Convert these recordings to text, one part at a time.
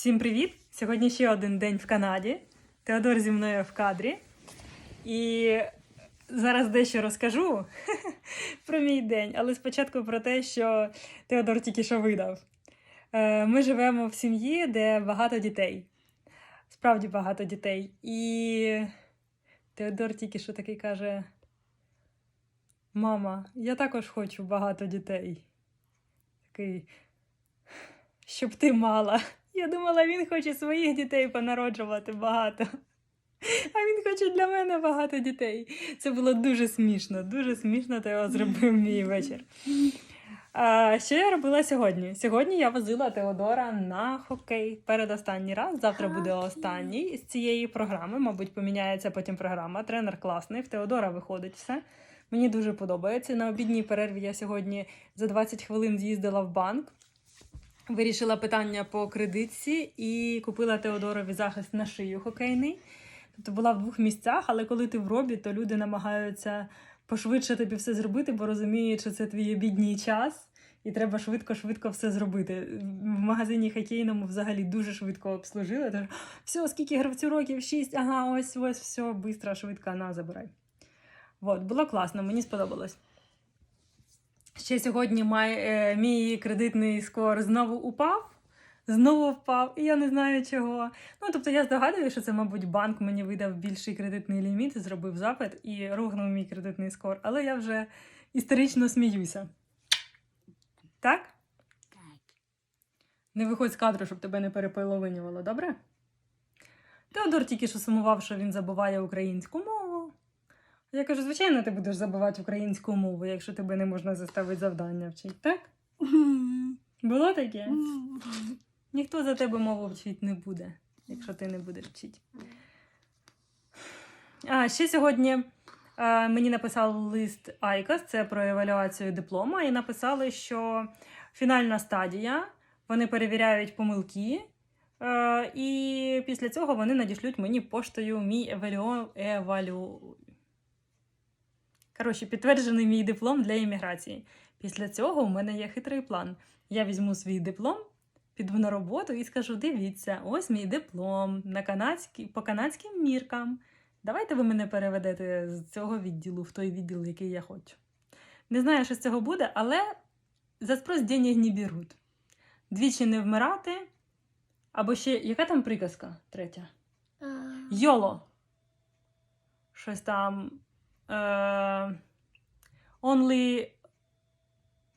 Всім привіт! Сьогодні ще один день в Канаді. Теодор зі мною в кадрі. І зараз дещо розкажу про мій день, але спочатку про те, що Теодор тільки що видав. Е, Ми живемо в сім'ї, де багато дітей. Справді багато дітей. І Теодор тільки що такий каже: Мама, я також хочу багато дітей. Такий, щоб ти мала. Я думала, він хоче своїх дітей понароджувати багато. А він хоче для мене багато дітей. Це було дуже смішно, дуже смішно, Тео зробив мій вечір. А, що я робила сьогодні? Сьогодні я возила Теодора на хокей передостанній раз. Завтра буде останній з цієї програми. Мабуть, поміняється потім програма. Тренер класний, в Теодора виходить все. Мені дуже подобається. На обідній перерві я сьогодні за 20 хвилин з'їздила в банк. Вирішила питання по кредитці і купила Теодорові захист на шию хокейний. Тобто була в двох місцях, але коли ти в робі, то люди намагаються пошвидше тобі все зробити, бо розуміють, що це твій обідній час, і треба швидко-швидко все зробити. В магазині хокейному взагалі дуже швидко обслужили. Тож, все, скільки гравцю років? Шість, ага, ось ось, все, швидко, швидко, на, забирай. От, було класно, мені сподобалось. Ще сьогодні май, е, мій кредитний скор знову упав. Знову впав, і я не знаю чого. Ну, тобто я здогадую, що це, мабуть, банк мені видав більший кредитний ліміт, зробив запит і рухнув мій кредитний скор. Але я вже історично сміюся. Так? Так. Не виходь з кадру, щоб тебе не переполовинювало, добре? Теодор тільки що сумував, що він забуває українську мову. Я кажу, звичайно, ти будеш забувати українську мову, якщо тебе не можна заставити завдання вчити, так? Було таке? Ніхто за тебе мову вчити не буде, якщо ти не будеш вчити. А ще сьогодні е, мені написав лист Айкос, це про евалюацію диплома, і написали, що фінальна стадія, вони перевіряють помилки, і після цього вони надішлють мені поштою мій евалю... евалю... Коротше, підтверджений мій диплом для імміграції. Після цього у мене є хитрий план. Я візьму свій диплом, піду на роботу і скажу: дивіться, ось мій диплом на канадські, по канадським міркам. Давайте ви мене переведете з цього відділу в той відділ, який я хочу. Не знаю, що з цього буде, але за спрос денег не беруть. Двічі не вмирати. Або ще, яка там приказка третя? Йоло. Щось там. Е, only,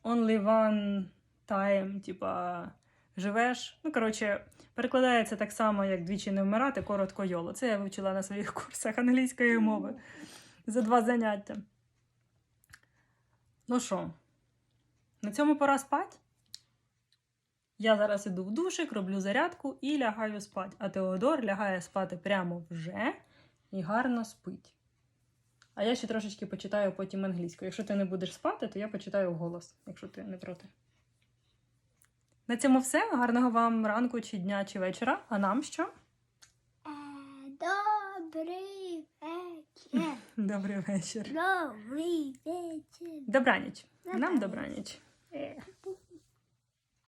only one time, типа, живеш. Ну, коротше, перекладається так само, як двічі не вмирати, коротко йоло. Це я вивчила на своїх курсах англійської мови за два заняття. Ну що, на цьому пора спать? Я зараз іду в душик, роблю зарядку і лягаю спати. А Теодор лягає спати прямо вже і гарно спить. А я ще трошечки почитаю потім англійською. Якщо ти не будеш спати, то я почитаю вголос, якщо ти не проти. На цьому все. Гарного вам ранку, чи дня, чи вечора. А нам що? Е, Добрий вечір. Добрий вечір. Добрий вечір. Добраніч. Нам добраніч.